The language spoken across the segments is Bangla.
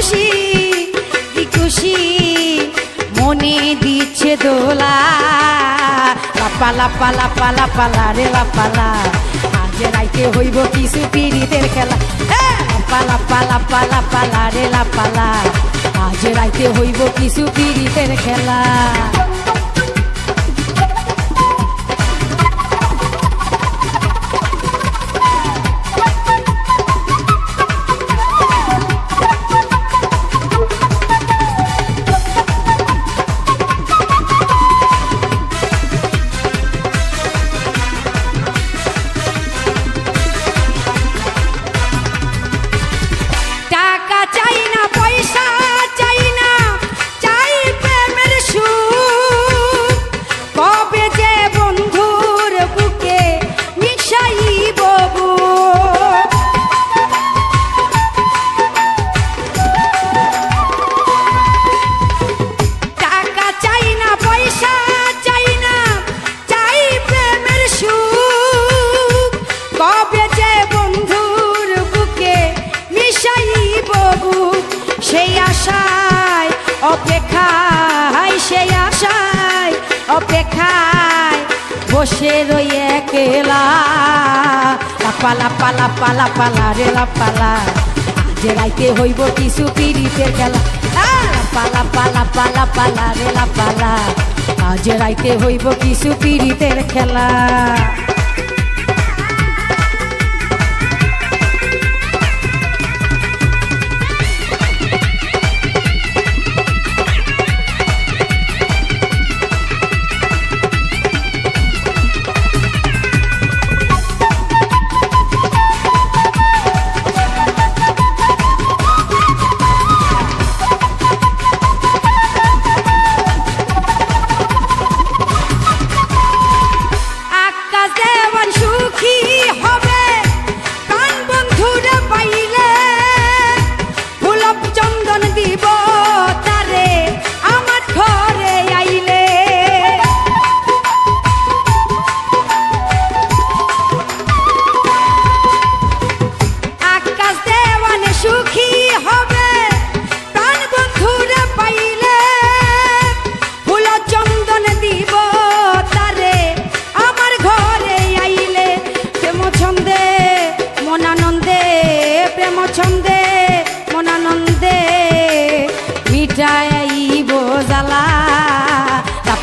খুশি, কি খুশি? মনে দিচ্ছে দোলা। লাপালা পালা পালা পালা রে লাপালা আজ রাইতে হইব কিছু পিড়িতের খেলা। লাপা পালা পালা পালা রে লাপালা আজ রাইতে হইব কিছু পিড়িতের খেলা। চাই অপেক্ষায় সেই আশায়, অপেক্ষায় বসে রই একলা। লাপালা, পালা পালা পালা রে লাপালা আজ রাইতে হইব কিছু পিড়িতের খেলা। পালা পালা পালা পালা রে লাপালা আজ রাইতে হইব কিছু পিড়িতের খেলা।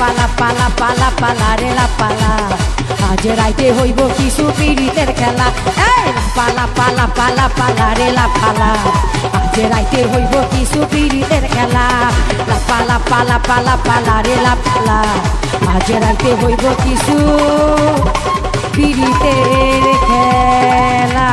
পালা পালা পালা পালা রে লা, পালা। আজ রাইতে হইব কিছু পীড়িতের খেলা। পালা পালা পালা পালা রে লা, পালা। আজ রাইতে হইব কিছু পীড়িতের খেলা। পালা পালা পালা পালা রে লা, পালা। আজ রাইতে হইব কিছু পীড়িতের খেলা।